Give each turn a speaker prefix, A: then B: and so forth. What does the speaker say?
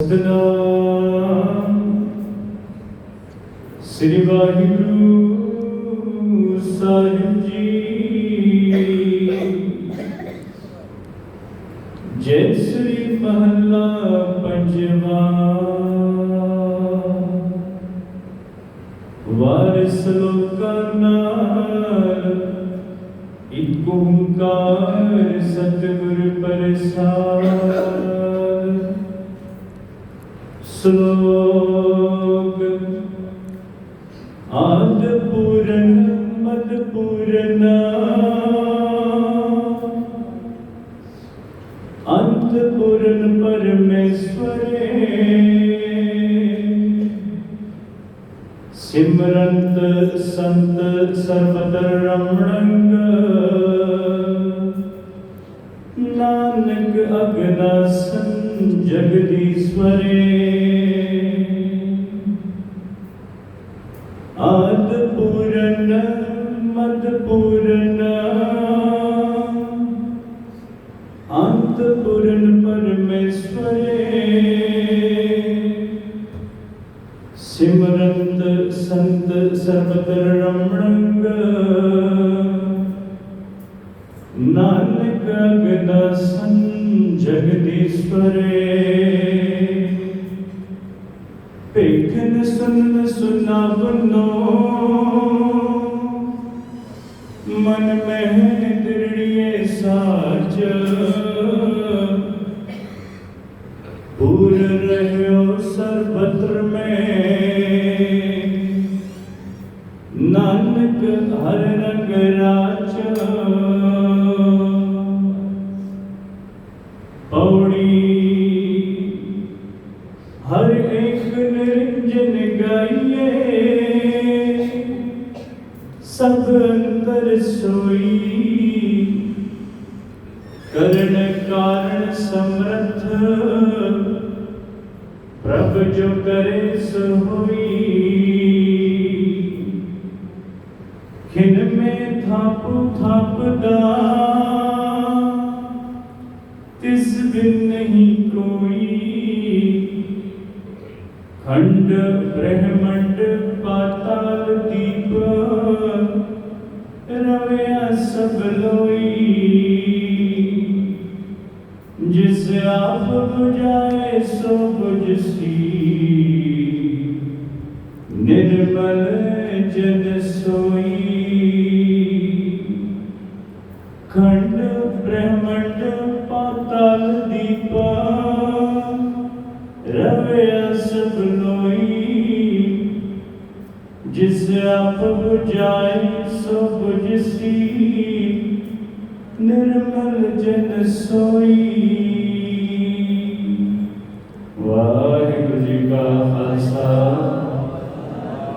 A: ਸਤਨਾਮ ਸ੍ਰੀ ਵਾਹਿਗੁਰੂ ਸਾਹਿਬ ਜੀ। ਜੈ ਸ੍ਰੀ ਮਹਲਾ ਪੰਜਵਾ। ਵਾਰਿਸ ਲੋਕਾਂ ਨਾਲ ਇਕ ਓੰਕਾਰ ਸ਼ਲੋਕ ਆਦ ਪੂਰਨ ਮਦ ਪੂਰਨਾ ਅੰਤ ਪੂਰਨ ਪਰਮੇਸ਼ਵਰੇ ਸਿਮਰੰਤ ਸੰਤ ਸਰਬਤਰ ਰਮਣੰਗ ਨਾਨਕ ਅਗਨਾ ਜਗਦੀਸ਼ਵਰੇ ਆਦ ਪੂਰਨ ਮਦ ਪੂਰਨ ਅੰਤ ਪੂਰਨ ਪਰਮੇਸ਼ਵਰੇ ਸਿਮਰੰਤ ਸੰਤ ਸਰਬਤਰ ਰਮਣੰਗ ਨਾਨਕ ਅਗਨਾਸਨ ਜਗਦੀਸ਼ਵਰੇ ਭੇਖਨ ਸੁਨ ਸੁਨਾਵਨੋ ਮਨ ਮਹਿ ਦ੍ਰਿੜੀਏ ਸਾਚ ਪੂਰ ਰਹਿਓ ਸਰਬਤਰ ਮੈਂ। ਨਾਨਕ ਹਰ ਰੰਗ ਰਾਚ ਸਭ ਅੰਦਰ ਸੋਈ। ਕਰਨ ਕਾਰਨ ਸਮਰਥ। ਪ੍ਰਭ ਜੋ ਕਰੇ ਸੋ ਖਿਨ ਮੇ ਥਾਪੂ ਥਾਪਦਾ ਤਿਸ ਬਿਨ ਨਹੀਂ ਕੋਈ। ਖੰਡ ਬ੍ਰਹਮੰਡ ਜਾਏ ਸੋ ਬੁਝਸੀ ਨਿਰਮਲ ਜਨ ਸੋਈ। ਖੰਡ ਬ੍ਰਹਮੰਡ ਪਾਤਲ ਦੀਪਾ। ਰਵਿਆ ਸਭ ਲੋਈ। ਜਿਸ ਆਪ ਬੁਝਾਏ ਸੋ ਬੁਝਸੀ ਨਿਰਮਲ ਜਨ ਸੋਈ।